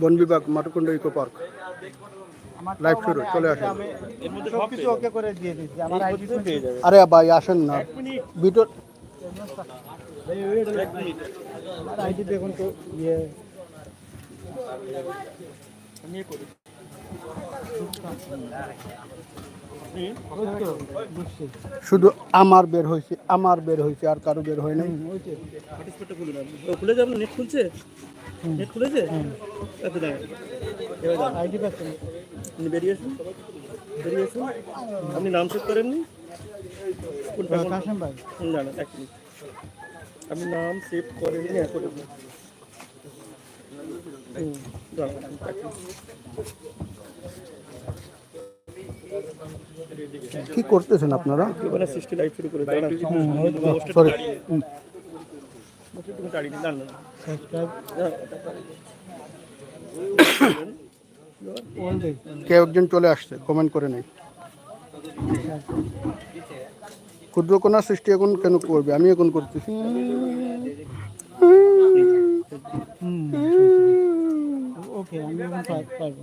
বন বিভাগ মাটকুন্ড eco park. Live শুরু চলে আসেন। এর মধ্যে সব কিছু ওকে করে দিয়ে দিচ্ছি। আমার পেয়ে আইডি যাবে। পেয়ে যাবে আরে ভাই আসেন না। ভিতর আইডি দেখুন তো ইয়ে। আমি করি। শুধু আমার বের হয়েছে আমার বের হয়েছে আর কারও বের হয় নাই। তো খুলে। যাবে নেট খুলছে? নেট খুলেছে? আচ্ছা আইডি পাচ্ছেন আপনি বেরিয়ে আসুন। বেরিয়ে আসুন। আপনি নাম সেভ করেননি? না না এক মিনিট আপনি নাম সেভ করেননি হুম মিনিট। কি করতেছেন আপনারা হ্যাঁ, কেউ একজন চলে আসছে কমেন্ট করে নেই ক্ষুদ্রকোনা সৃষ্টি এখন কেন করবে আমি এখন করতেছি ওকে আমি এখন পারব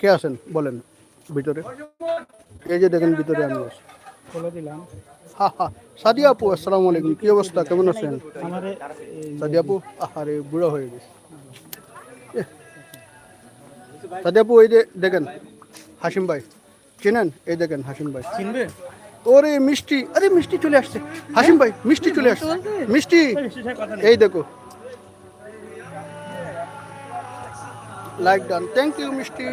কে আছেন? বলেন ভিতরে। এই যে দেখেন ভিতরে আমি আছি। বলে দিলাম। হা হা। সাদিয়া আপু আসসালামু আলাইকুম। কি অবস্থা? কেমন আছেন? সাদিয়া আপু? বুড়ো হয়ে গেছে। এহ। সাদিয়া আপু এই যে দেখেন হাসিম ভাই। চেনেন? এই দেখেন হাসিম ভাই। চিনবে? ওরে মিষ্টি আরে মিষ্টি চলে আসছে হাসিম ভাই মিষ্টি চলে আসছে মিষ্টি সেটা কথা নেই এই দেখো লাইক ডান থ্যাংক ইউ মিষ্টি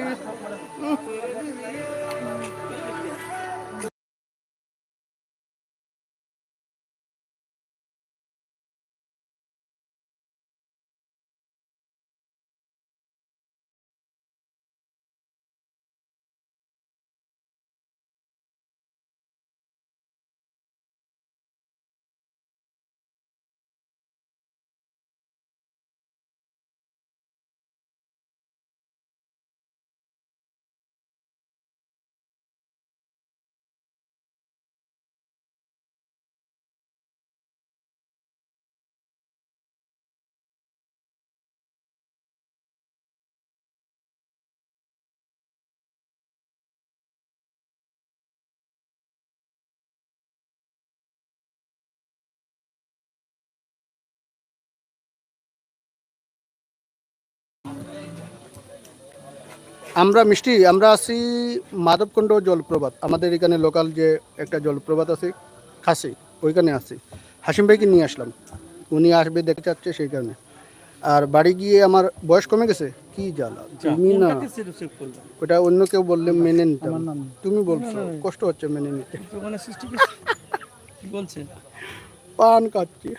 আমরা মিষ্টি আমরা আছি মাধবকুণ্ড জলপ্রপাত। আমাদের এখানে লোকাল যে একটা জলপ্রপাত আছে খাসি ওইখানে আছি। হাসিম ভাইকে নিয়ে আসলাম। উনি আসবে দেখতে চাচ্ছে সেই কারণে। আর বাড়ি গিয়ে আমার বয়স কমে গেছে? কি জ্বালা তুমি না। ওটা অন্য কেউ বললে মেনে নিতাম নাম তুমি বলছো কষ্ট হচ্ছে মেনে নিতে। কি বলছে? পান কাটছি।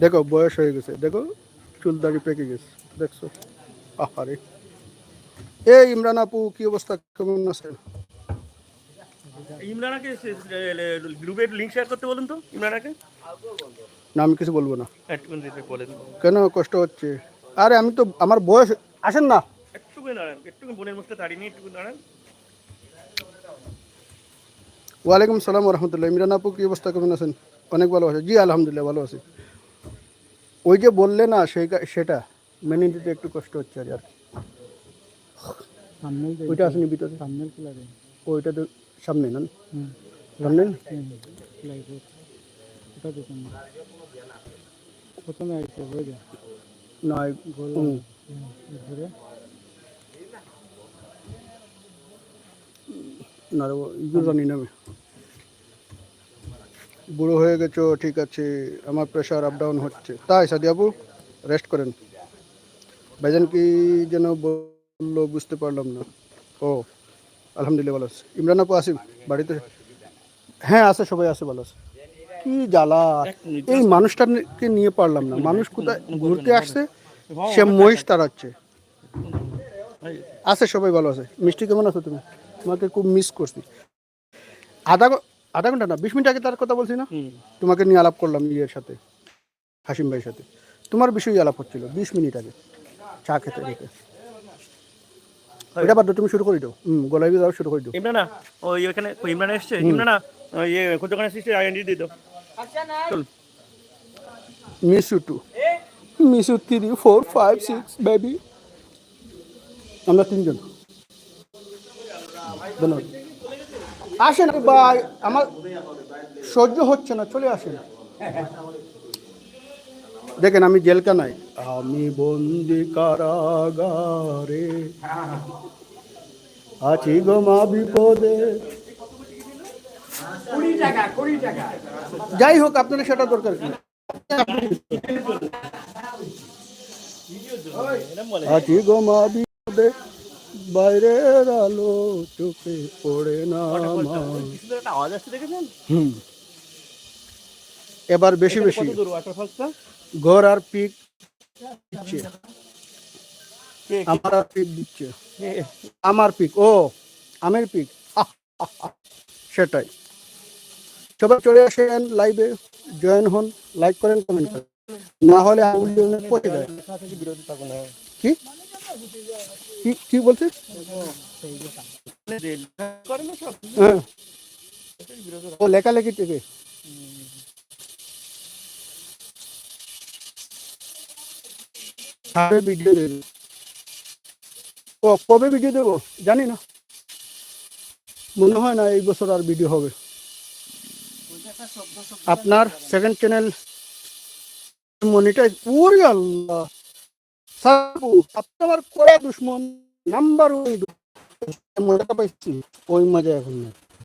দেখো বয়স হয়ে গেছে। দেখো চুল দাড়ি পেকে গেছে। দেখছ? আহারে। এই ইমরান আপু কি অবস্থা? কেমন আছেন? ইমরানাকে শেয়ার করতে বলুন তো ইমরানাকে। না আমি কিছু বলব না। কেন কষ্ট হচ্ছে? আরে আমি তো আমার বয়স আসেন না। একটুখানি দাঁড়ান একটুখানি বোনের মুখটা দাঁড়িয়ে নিয়ে দাঁড়ান। ওয়ালাইকুম সালাম রহমতুল্লাহ ইমরান আপু কি অবস্থা? কেমন আছেন? অনেক ভালো আছে। জি আলহামদুলিল্লাহ ভালো আছি। ওই যে বললে না সেই সেটা মেনে নিতে একটু কষ্ট হচ্ছে আর কি। ওইটা আসেনি ভিতরে? ওইটা তো সামনে না? সামনে? ওটা দেখুন প্রথমে আসছে নয় গোল। ধরে না রে, ইঁদুর রানী নামে বুড়ো হয়ে গেছো ঠিক আছে আমার প্রেশার আপ ডাউন হচ্ছে। তাই সাদি আপু রেস্ট করেন। ভাইজান কি যেন বলল বুঝতে পারলাম না। ও আলহামদুলিল্লাহ ভালো আছে। ইমরান আপু আসিম বাড়িতে? হ্যাঁ আছে সবাই আছে ভালো আছে। কি জ্বালা! এই মানুষটাকে নিয়ে পারলাম না। মানুষ কোথায় ঘুরতে আসছে? সে মহিষ তাড়াচ্ছে। আছে সবাই ভালো আছে। মিষ্টি কেমন আছো তুমি? তোমাকে খুব মিস করছি। আধা আধা ঘণ্টা না বিশ মিনিট আগে তার কথা বলছি না? তোমাকে নিয়ে আলাপ করলাম ইয়ের সাথে হাসিম ভাইয়ের সাথে। তোমার বিষয়ে আলাপ হচ্ছিল বিশ মিনিট আগে। চা খেতে খেতে। বাদ তুমি শুরু করে দাও। হুম গোলাপি দাও শুরু করে দাও। ইমরানা ওই ওখানে ইমরান এসছে? ইমরানা ওই ইয়ে আইডি দিয়ে দাও। চল miss two miss three four five six baby আমরা তিনজন। ধন্যবাদ। আসেন ভাই আমার সহ্য হচ্ছে না চলে আসেন। দেখেন আমি জেলকা নাই আমি বন্দি কারাগারে আছি গো মা বিপদে। যাই হোক আপনার সেটা দরকার কি? আছি গো মা বিপদে বাইরের আলো চোখে পড়ে না আওয়াজ আসছে দেখেছেন? হুম। এবার বেশি বেশি। ঘর আর পিক দিচ্ছে। আমার আর পিক দিচ্ছে। আমার পিক ও আমের পিক। সেটাই। সবাই চলে আসেন লাইভে জয়েন হন লাইক করেন কমেন্ট করেন। না হলে আঙুলি পচে যায়। কি? কি কি বলছে? সব? হ্যাঁ। ও লেখালেখি থেকে। কবে ভিডিও দেবে। ও, কবে ভিডিও দেবো? জানি না। মনে হয় না এই বছর আর ভিডিও হবে। আপনার সেকেন্ড চ্যানেল মনিটাইজ ওরে আল্লাহ! সাপু, আপনি আমার কড়া দুশ্মন। নাম্বার ওয়ান মজাটা পাইছি। ওই মজা এখন না